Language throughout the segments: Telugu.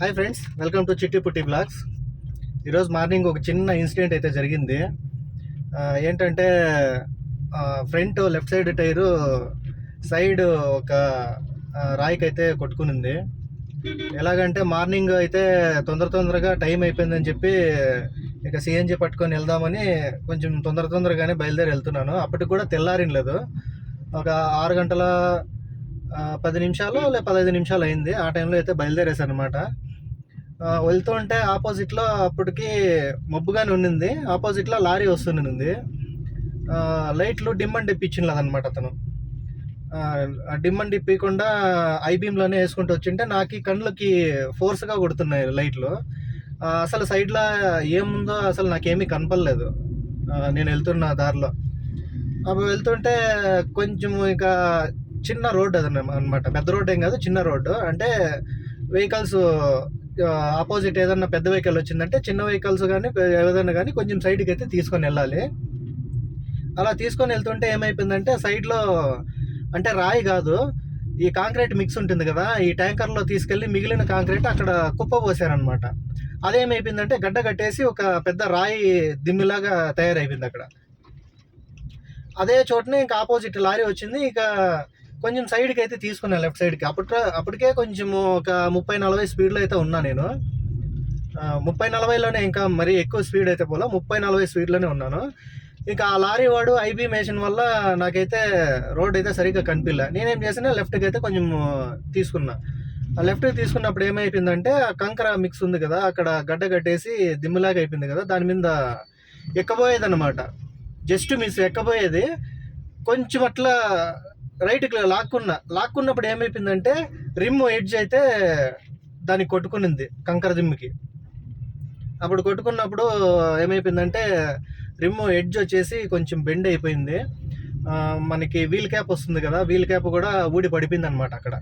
హాయ్ ఫ్రెండ్స్ వెల్కమ్ టు చిట్టి పుట్టి బ్లాగ్స్ ఈరోజు మార్నింగ్ ఒక చిన్న ఇన్సిడెంట్ అయితే జరిగింది. ఏంటంటే front left side tyre side ఒక రాయికి అయితే కొట్టుకునింది. ఎలాగంటే మార్నింగ్ అయితే తొందర తొందరగా టైం అయిపోయిందని చెప్పి ఇక సిఎన్జి పట్టుకొని వెళ్దామని కొంచెం తొందర తొందరగానే బయలుదేరి వెళ్తున్నాను. అప్పటికి కూడా తెల్లారిన లేదు. ఒక ఆరు గంటల పది నిమిషాలు లేదా పదహైదు నిమిషాలు అయింది. ఆ టైంలో అయితే బయలుదేరేసాను అనమాట వెళ్తుంటే ఆపోజిట్లో అప్పటికి మబ్బుగానే ఉండింది ఆపోజిట్లో లారీ వస్తుండింది లైట్లు డిమ్ అండ్ అనమాట అతను. డిమ్మన్ డిమ్ అండ్ డిప్పకుండా ఐబీమ్లోనే వేసుకుంటూ వచ్చింటే నాకు ఈ కళ్ళకి ఫోర్స్గా కొడుతున్నాయి లైట్లు. అసలు సైడ్లో ఏముందో అసలు నాకేమీ కనపడలేదు. నేను వెళ్తున్న దారిలో. అప్పుడు వెళ్తుంటే కొంచెం ఇక చిన్న రోడ్ అది అనమాట పెద్ద రోడ్ ఏం కాదు చిన్న రోడ్డు. అంటే వెహికల్స్ ఆపోజిట్ ఏదన్నా పెద్ద వెహికల్ వచ్చిందంటే చిన్న వెహికల్స్ కానీ ఏదైనా కానీ కొంచెం సైడ్కి అయితే తీసుకొని వెళ్ళాలి. అలా తీసుకొని వెళ్తుంటే ఏమైపోయిందంటే సైడ్లో అంటే రాయి కాదు ఈ కాంక్రీట్ మిక్స్ ఉంటుంది కదా ఈ ట్యాంకర్లో తీసుకెళ్ళి మిగిలిన కాంక్రీట్ అక్కడ కుప్ప పోసారనమాట అదేమైపోయిందంటే గడ్డ కట్టేసి ఒక పెద్ద రాయి దిమ్మిలాగా తయారైపోయింది అక్కడ. అదే చోటనే ఇంకా ఆపోజిట్ లారీ వచ్చింది ఇక కొంచెం సైడ్కి అయితే తీసుకున్నాను లెఫ్ట్ సైడ్కి. అప్పటి అప్పటికే కొంచెం ఒక ముప్పై నలభై స్పీడ్లో అయితే ఉన్నా నేను. ముప్పై నలభైలోనే ఇంకా మరీ ఎక్కువ స్పీడ్ అయితే పోలా. ముప్పై నలభై స్పీడ్లోనే ఉన్నాను. ఇంకా ఆ లారీ వాడు ఐబీ మేషన్ వల్ల నాకైతే రోడ్ అయితే సరిగ్గా కనిపించలే నేనేం చేసినా లెఫ్ట్కి అయితే కొంచెం తీసుకున్నా. ఆ లెఫ్ట్కి తీసుకున్నప్పుడు ఏమైపోయిందంటే ఆ కంకర మిక్స్ ఉంది కదా అక్కడ గడ్డ కట్టేసి దిమ్ములాగా అయిపోయింది కదా దాని మీద ఎక్కబోయేదన్నమాట. Just miss ఎక్కబోయేది. కొంచెం అట్లా రైట్కి లాక్కున్నా లాక్కున్నప్పుడు ఏమైపోయిందంటే రిమ్ ఎడ్జ్ అయితే దానికి కొట్టుకునింది కంకర దిమ్మికి అప్పుడు కొట్టుకున్నప్పుడు ఏమైపోయిందంటే రిమ్ ఎడ్జ్ వచ్చేసి కొంచెం బెండ్ అయిపోయింది. మనకి వీల్ క్యాప్ వస్తుంది కదా వీల్ క్యాప్ కూడా ఊడి పడిపోయింది అనమాట అక్కడ.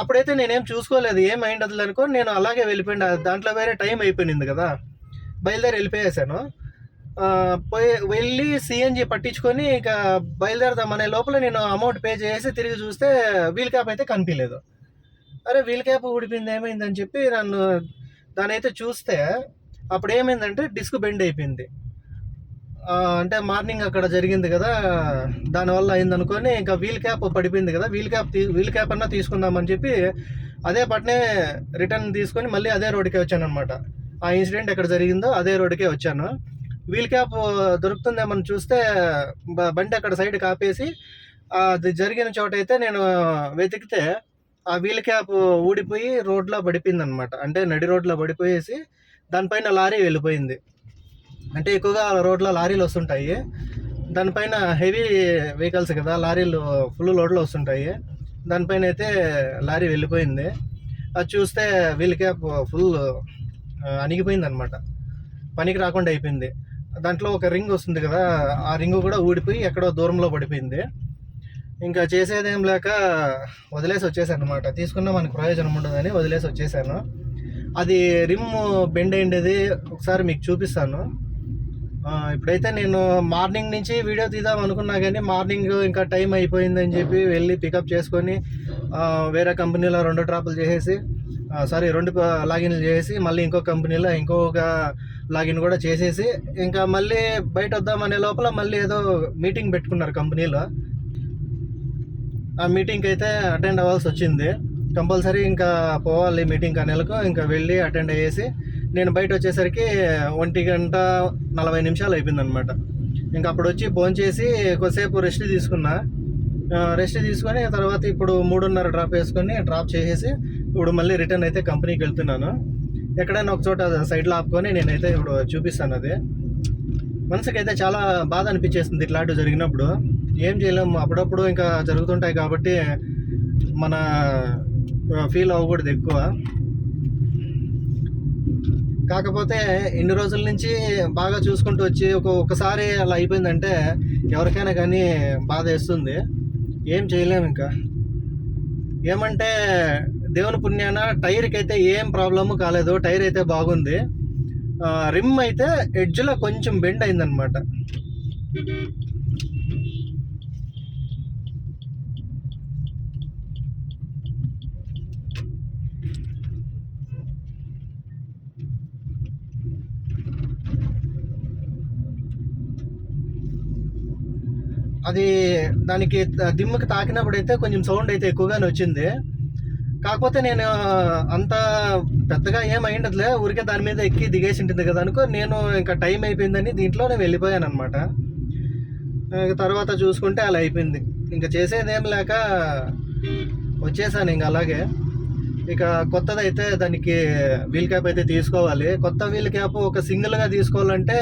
అప్పుడైతే నేనేం చూసుకోలేదు ఏం అయింది అనుకో నేను అలాగే వెళ్ళిపోయింది. దాంట్లో వేరే టైం అయిపోయింది కదా బయలుదేరి వెళ్ళిపోయేసాను. పోయి వెళ్ళి సిఎన్జి పట్టించుకొని ఇక బయలుదేరదాం అనే లోపల నేను అమౌంట్ పే చేసి తిరిగి చూస్తే వీల్ క్యాప్ అయితే కనిపించలేదు. అరే వీల్ క్యాప్ ఊడిపోయింది ఏమైందని చెప్పి నన్ను దాని అయితే చూస్తే అప్పుడు ఏమైందంటే డిస్క్ బెండ్ అయిపోయింది. అంటే మార్నింగ్ అక్కడ జరిగింది కదా దానివల్ల అయిందనుకొని ఇంకా వీల్ క్యాప్ పడిపోయింది కదా వీల్ క్యాప్ తీ వీల్ క్యాప్ అన్నా తీసుకుందామని చెప్పి అదే పట్నే రిటర్న్ తీసుకొని మళ్ళీ అదే రోడ్డుకే వచ్చాను అనమాట ఆ ఇన్సిడెంట్ ఎక్కడ జరిగిందో అదే రోడ్డుకే వచ్చాను. వీల్ క్యాప్ దొరుకుతుందేమని చూస్తే బండి అక్కడ సైడ్ కాపేసి అది జరిగిన చోట అయితే నేను వెతికితే ఆ వీల్ క్యాప్ ఊడిపోయి రోడ్లో పడిపోయింది అనమాట అంటే నడి రోడ్లో పడిపోయేసి దానిపైన లారీ వెళ్ళిపోయింది. అంటే ఎక్కువగా రోడ్లో లారీలు వస్తుంటాయి. దానిపైన హెవీ వెహికల్స్ కదా లారీలు ఫుల్ లోడ్లో వస్తుంటాయి. దానిపైన అయితే లారీ వెళ్ళిపోయింది. అది చూస్తే వీల్ క్యాప్ ఫుల్ అణిగిపోయింది అనమాట పనికి రాకుండా అయిపోయింది. దాంట్లో ఒక రింగ్ వస్తుంది కదా ఆ రింగ్ కూడా ఊడిపోయి ఎక్కడో దూరంలో పడిపోయింది. ఇంకా చేసేదేం లేక వదిలేసి వచ్చేసాను అనమాట తీసుకున్న మనకు ప్రయోజనం ఉండదని వదిలేసి వచ్చేసాను. అది రిమ్ బెండ్ అయిండేది ఒకసారి మీకు చూపిస్తాను. ఇప్పుడైతే నేను మార్నింగ్ నుంచి వీడియో తీద్దాం అనుకున్నా కానీ మార్నింగ్ ఇంకా టైం అయిపోయిందని చెప్పి వెళ్ళి పికప్ చేసుకొని వేరే కంపెనీలో రెండు ట్రాపులు చేసేసి సారీ రెండు లాగిన్లు చేసి మళ్ళీ ఇంకో కంపెనీలో ఇంకొక లాగిన్ కూడా చేసేసి ఇంకా మళ్ళీ బయట వద్దామనే లోపల మళ్ళీ ఏదో మీటింగ్ పెట్టుకున్నారు కంపెనీలో. ఆ మీటింగ్కి అయితే అటెండ్ అవ్వాల్సి వచ్చింది. కంపల్సరీ ఇంకా పోవాలి మీటింగ్ అనేలకు ఇంకా వెళ్ళి అటెండ్ అయ్యేసి నేను బయట వచ్చేసరికి ఒంటి గంట నలభై నిమిషాలు అయిపోయిందనమాట. ఇంకా అప్పుడు వచ్చి ఫోన్ చేసి కొద్దిసేపు రెస్ట్ తీసుకున్నా. రెస్ట్ తీసుకొని తర్వాత ఇప్పుడు మూడున్నర డ్రాప్ వేసుకొని డ్రాప్ చేసేసి ఇప్పుడు మళ్ళీ రిటర్న్ అయితే కంపెనీకి వెళ్తున్నాను. ఎక్కడైనా ఒక చోట సైడ్లో ఆపుకొని నేనైతే ఇప్పుడు చూపిస్తాను అది. మనసుకి అయితే చాలా బాధ అనిపించేస్తుంది ఇట్లాంటివి జరిగినప్పుడు. ఏం చేయలేము అప్పుడప్పుడు ఇంకా జరుగుతుంటాయి కాబట్టి మన ఫీల్ అవ్వకూడదు ఎక్కువ. కాకపోతే ఇన్ని రోజుల నుంచి బాగా చూసుకుంటూ వచ్చి ఒక ఒకసారి అలా అయిపోయిందంటే ఎవరికైనా కానీ బాధ వేస్తుంది. ఏం చేయలేము ఇంకా. ఏమంటే దేవుని పుణ్యాన టైర్కి అయితే ఏం ప్రాబ్లమ్ కాలేదు టైర్ అయితే బాగుంది రిమ్ అయితే ఎడ్జ్లో కొంచెం బెండ్ అయిందనమాట అది దానికి దిమ్ముకి తాకినప్పుడు అయితే కొంచెం సౌండ్ అయితే ఎక్కువగానే వచ్చింది. కాకపోతే నేను అంత పెద్దగా ఏమైండదులే ఊరికే దాని మీద ఎక్కి దిగేసి ఉంటుంది కదా అనుకో నేను ఇంకా టైం అయిపోయిందని దీంట్లో నేను వెళ్ళిపోయాను అనమాట తర్వాత చూసుకుంటే అలా అయిపోయింది. ఇంకా చేసేదేం లేక వచ్చేసాను ఇంకా అలాగే. ఇక కొత్తది అయితే దానికి వీల్ క్యాప్ అయితే తీసుకోవాలి. కొత్త వీల్ క్యాప్ ఒక సింగిల్గా తీసుకోవాలంటే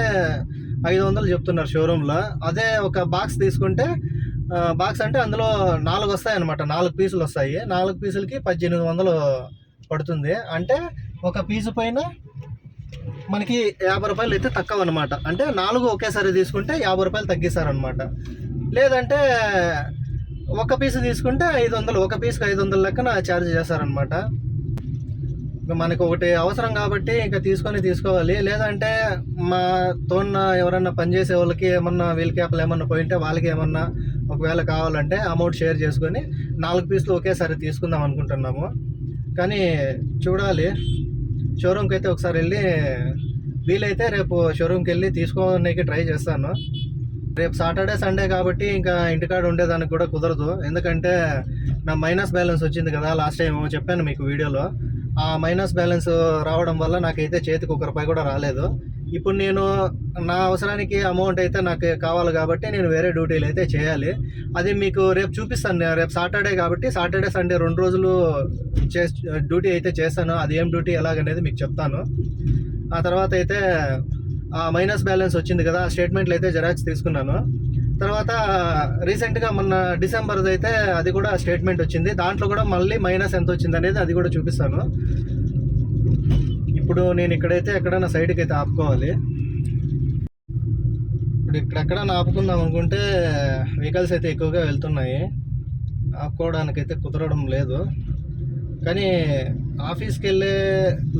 ఐదు వందలు చెప్తున్నారు షోరూంలో. అదే ఒక బాక్స్ తీసుకుంటే బాక్స్ అంటే అందులో నాలుగు వస్తాయి అనమాట నాలుగు పీసులు వస్తాయి. నాలుగు పీసులకి పద్దెనిమిది వందలు పడుతుంది. అంటే ఒక పీసు పైన మనకి యాభై రూపాయలు అయితే తక్కువ అనమాట అంటే నాలుగు ఒకేసారి తీసుకుంటే యాభై రూపాయలు తగ్గిస్తారనమాట లేదంటే ఒక పీస్ తీసుకుంటే ఐదు వందలు ఒక పీస్కి ఐదు వందల లెక్కన ఛార్జ్ చేస్తారనమాట మనకు ఒకటి అవసరం కాబట్టి ఇంకా తీసుకొని తీసుకోవాలి. లేదంటే మా తోన్న ఎవరన్నా పనిచేసే వాళ్ళకి ఏమన్నా వీల్ క్యాప్లు ఏమన్నా పోయింటే వాళ్ళకి ఏమన్నా ఒకవేళ కావాలంటే అమౌంట్ షేర్ చేసుకొని నాలుగు పీసులు ఒకేసారి తీసుకుందాం అనుకుంటున్నాము. కానీ చూడాలి. షోరూమ్కి అయితే ఒకసారి వెళ్ళి వీలైతే రేపు షోరూమ్కి వెళ్ళి తీసుకోవడానికి ట్రై చేస్తాను. రేపు సాటర్డే సండే కాబట్టి ఇంకా ఇంటికాడ ఉండేదానికి కూడా కుదరదు. ఎందుకంటే నా మైనస్ బ్యాలెన్స్ వచ్చింది కదా లాస్ట్ టైం చెప్పాను మీకు వీడియోలో. ఆ మైనస్ బ్యాలెన్స్ రావడం వల్ల నాకైతే చేతికి ఒక రూపాయి కూడా రాలేదు. ఇప్పుడు నేను నా అవసరానికి అమౌంట్ అయితే నాకు కావాలి కాబట్టి నేను వేరే డ్యూటీలు అయితే చేయాలి. అది మీకు రేపు చూపిస్తాను నేను రేపు సాటర్డే కాబట్టి సాటర్డే సండే రెండు రోజులు చే డ్యూటీ అయితే చేస్తాను. అది ఏం డ్యూటీ ఎలాగనేది మీకు చెప్తాను. ఆ తర్వాత అయితే ఆ మైనస్ బ్యాలెన్స్ వచ్చింది కదా ఆ స్టేట్మెంట్లు అయితే జెరాక్స్ తీసుకున్నాను. తర్వాత రీసెంట్గా మొన్న డిసెంబర్ది అయితే అది కూడా స్టేట్మెంట్ వచ్చింది. దాంట్లో కూడా మళ్ళీ మైనస్ ఎంత వచ్చింది అనేది అది కూడా చూపిస్తాను. ఇప్పుడు నేను ఇక్కడైతే ఎక్కడైనా సైడ్కి అయితే ఆపుకోవాలి. ఇప్పుడు ఇక్కడెక్కడైనా ఆపుకుందాం అనుకుంటే వెహికల్స్ అయితే ఎక్కువగా వెళ్తున్నాయి. ఆపుకోవడానికి అయితే కుదరడం లేదు. కానీ ఆఫీస్కి వెళ్ళే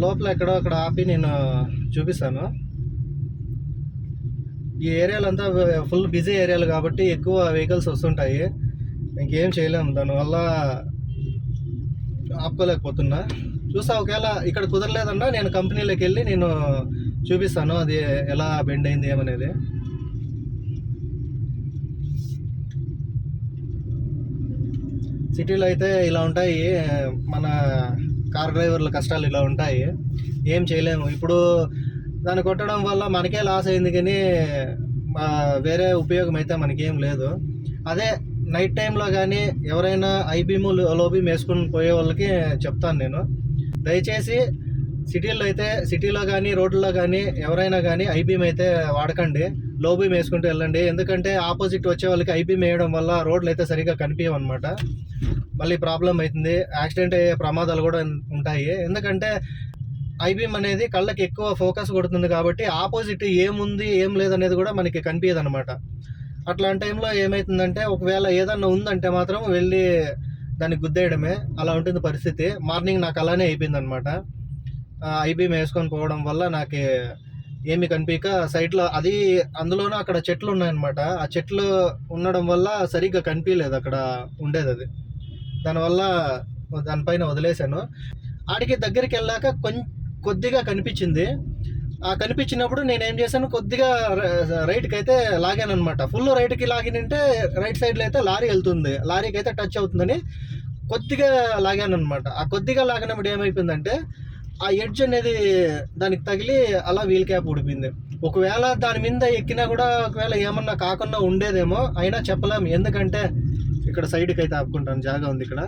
లోపల ఎక్కడో అక్కడ ఆపి నేను చూపిస్తాను. ఈ ఏరియాలంతా ఫుల్ బిజీ ఏరియాలు కాబట్టి ఎక్కువ వెహికల్స్ వస్తుంటాయి. ఇంకేం చేయలేము దానివల్ల ఆపుకోలేకపోతున్నా. చూసా ఒకవేళ ఇక్కడ కుదరలేదన్నా నేను కంపెనీలోకి వెళ్ళి నేను చూపిస్తాను అది ఎలా బెండ్ అయింది ఏమనేది. సిటీలో అయితే ఇలా ఉంటాయి. మన కార్ డ్రైవర్ల కష్టాలు ఇలా ఉంటాయి. ఏం చేయలేము. ఇప్పుడు దాన్ని కొట్టడం వల్ల మనకే లాస్ అయింది కానీ వేరే ఉపయోగం అయితే మనకేం లేదు. అదే నైట్ టైంలో కానీ ఎవరైనా ఐబీము లోబీమ్ వేసుకుని పోయే వాళ్ళకి చెప్తాను నేను. దయచేసి సిటీల్లో అయితే సిటీలో కానీ రోడ్లలో కానీ ఎవరైనా కానీ ఐబీమ్ అయితే వాడకండి. లో బీమ్ వేసుకుంటూ వెళ్ళండి. ఎందుకంటే ఆపోజిట్ వచ్చే వాళ్ళకి ఐబీమ్ వేయడం వల్ల రోడ్లు అయితే సరిగా కనిపించవు అనమాట మళ్ళీ ప్రాబ్లం అవుతుంది యాక్సిడెంట్ అయ్యే ప్రమాదాలు కూడా ఉంటాయి. ఎందుకంటే ఐబీఎం అనేది కళ్ళకి ఎక్కువ ఫోకస్ కొడుతుంది కాబట్టి ఆపోజిట్ ఏముంది ఏం లేదనేది కూడా మనకి కనిపించదు అనమాట అట్లాంటి టైంలో ఏమవుతుందంటే ఒకవేళ ఏదన్నా ఉందంటే మాత్రం వెళ్ళి దాన్ని గుద్దేయడమే. అలా ఉంటుంది పరిస్థితి. మార్నింగ్ నాకు అలానే అయిపోయింది అనమాట ఐబీఎం వేసుకొని పోవడం వల్ల నాకు ఏమి కనిపించక సైడ్లో అది అందులోనూ అక్కడ చెట్లు ఉన్నాయన్నమాట. ఆ చెట్లు ఉండడం వల్ల సరిగ్గా కనిపించలేదు అక్కడ ఉండేది అది. దానివల్ల దానిపైన వదిలేశాను. ఆడికి దగ్గరికి వెళ్ళాక కొంచెం కొద్దిగా కనిపించింది. ఆ కనిపించినప్పుడు నేను ఏం చేశాను కొద్దిగా రైట్కి అయితే లాగాను అనమాట ఫుల్ రైట్కి లాగినంటే రైట్ సైడ్లో అయితే లారీ వెళ్తుంది. లారీకి అయితే టచ్ అవుతుందని కొద్దిగా లాగాను అనమాట ఆ కొద్దిగా లాగినప్పుడు ఏమైపోయిందంటే ఆ ఎడ్జ్ అనేది దానికి తగిలి అలా వీల్ క్యాప్ ఊడిపోయింది. ఒకవేళ దాని మీద ఎక్కినా కూడా ఒకవేళ ఏమన్నా కాకుండా ఉండేదేమో అయినా చెప్పలేము ఎందుకంటే ఇక్కడ సైడ్కి అయితే ఆపుకుంటాను జాగా ఉంది ఇక్కడ.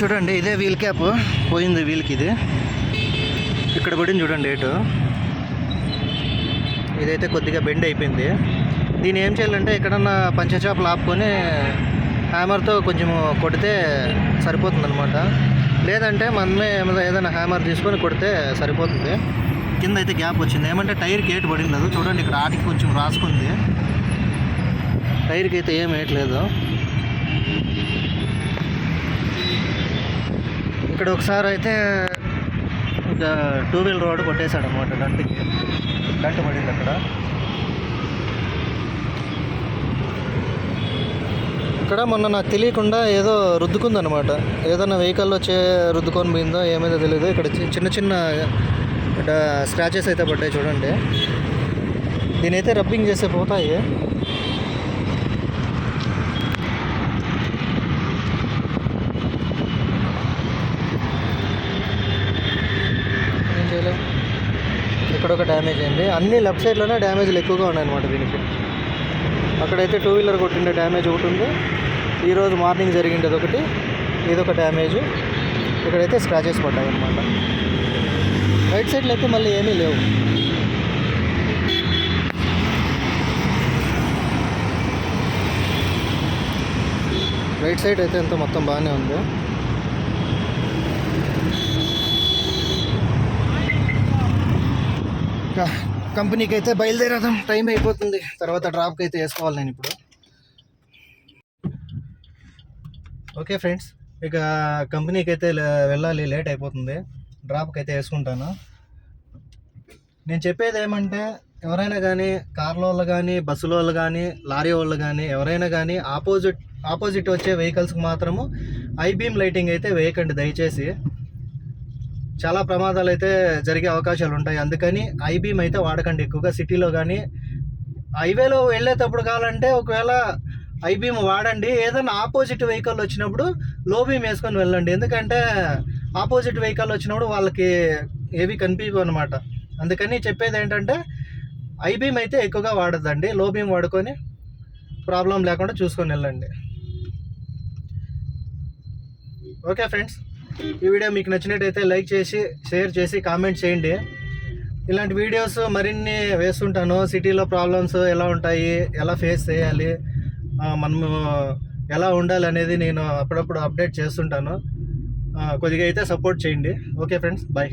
చూడండి ఇదే వీల్ క్యాప్ పోయింది వీల్కి ఇది. ఇక్కడ పడింది చూడండి ఎటు ఇదైతే కొద్దిగా బెండ్ అయిపోయింది. దీన్ని ఏం చేయాలంటే ఎక్కడన్నా పంచచాపలు ఆపుకొని హ్యామర్తో కొంచెం కొడితే సరిపోతుంది అనమాట లేదంటే మనమే ఏమైనా ఏదైనా హ్యామర్ తీసుకొని కొడితే సరిపోతుంది. కింద అయితే గ్యాప్ వచ్చింది. ఏమంటే టైర్కి గేట్ పడింది లేదు చూడండి ఇక్కడ ఆటికి కొంచెం రాసుకుంది. టైర్కి అయితే ఏం వేయట్లేదు. ఇక్కడ ఒకసారి అయితే టూ వీలర్ రోడ్ కొట్టేశాడు అనమాట డంటికి డంట్ పడింది అక్కడ. ఇక్కడ మొన్న నాకు తెలియకుండా ఏదో రుద్దుకుందనమాట ఏదైనా వెహికల్ చే రుద్దుకొని పోయిందో ఏమైందో తెలియదు ఇక్కడ చిన్న చిన్న స్క్రాచెస్ అయితే పడ్డాయి చూడండి. దీని అయితే రబ్బింగ్ చేస్తే పోతాయి ఏం చేయలేం ఇక్కడ ఒక డ్యామేజ్ అయింది. అన్ని లెఫ్ట్ సైడ్లోనే డ్యామేజ్లు ఎక్కువగా ఉన్నాయన్నమాట దీనికి. అక్కడైతే టూ వీలర్ కొట్టిండే డ్యామేజ్ ఒకటి ఉంది. ఈరోజు మార్నింగ్ జరిగిండేది ఒకటి ఇదొక డ్యామేజ్. ఇక్కడైతే స్క్రాచెస్ పడ్డాయి అనమాట రైట్ సైడ్లో అయితే మళ్ళీ ఏమీ లేవు. రైట్ సైడ్ అయితే అంత మొత్తం బాగానే ఉంది. ఇంకా కంపెనీకి అయితే బయలుదేరేదాం. టైం అయిపోతుంది. తర్వాత డ్రాప్కి అయితే వేసుకోవాలి నేను ఇప్పుడు. ఓకే ఫ్రెండ్స్ ఇక కంపెనీకి అయితే వెళ్ళాలి లేట్ అయిపోతుంది. డ్రాప్కి అయితే వేసుకుంటాను. నేను చెప్పేది ఏమంటే ఎవరైనా కానీ కార్ల వాళ్ళు కానీ బస్సుల వాళ్ళు కానీ లారీ వాళ్ళు కానీ ఎవరైనా కానీ ఆపోజిట్ ఆపోజిట్ వచ్చే వెహికల్స్కి మాత్రము ఐబీమ్ లైటింగ్ అయితే వేయకండి దయచేసి. చాలా ప్రమాదాలు అయితే జరిగే అవకాశాలు ఉంటాయి అందుకని ఐబీమ్ అయితే వాడకండి ఎక్కువగా. సిటీలో కానీ హైవేలో వెళ్ళేటప్పుడు కావాలంటే ఒకవేళ ఐబీమ్ వాడండి. ఏదైనా ఆపోజిట్ వెహికల్ వచ్చినప్పుడు లో బీమ్ వేసుకొని వెళ్ళండి. ఎందుకంటే ఆపోజిట్ వెహికల్ వచ్చినప్పుడు వాళ్ళకి ఏవి కనిపించవు అనమాట అందుకని చెప్పేది ఏంటంటే ఐబీమ్ అయితే ఎక్కువగా వాడద్దండి. లో బీమ్ వాడుకొని ప్రాబ్లం లేకుండా చూసుకొని వెళ్ళండి. Okay friends. ఈ వీడియో మీకు నచ్చినట్టయితే లైక్ చేసి షేర్ చేసి కామెంట్ చేయండి. ఇలాంటి వీడియోస్ మరిన్ని వేస్తుంటాను. సిటీలో ప్రాబ్లమ్స్ ఎలా ఉంటాయి ఎలా ఫేస్ చేయాలి మనము ఎలా ఉండాలి అనేది నేను అప్పుడప్పుడు అప్డేట్ చేస్తుంటాను. కొద్దిగా అయితే సపోర్ట్ చేయండి. Okay friends bye.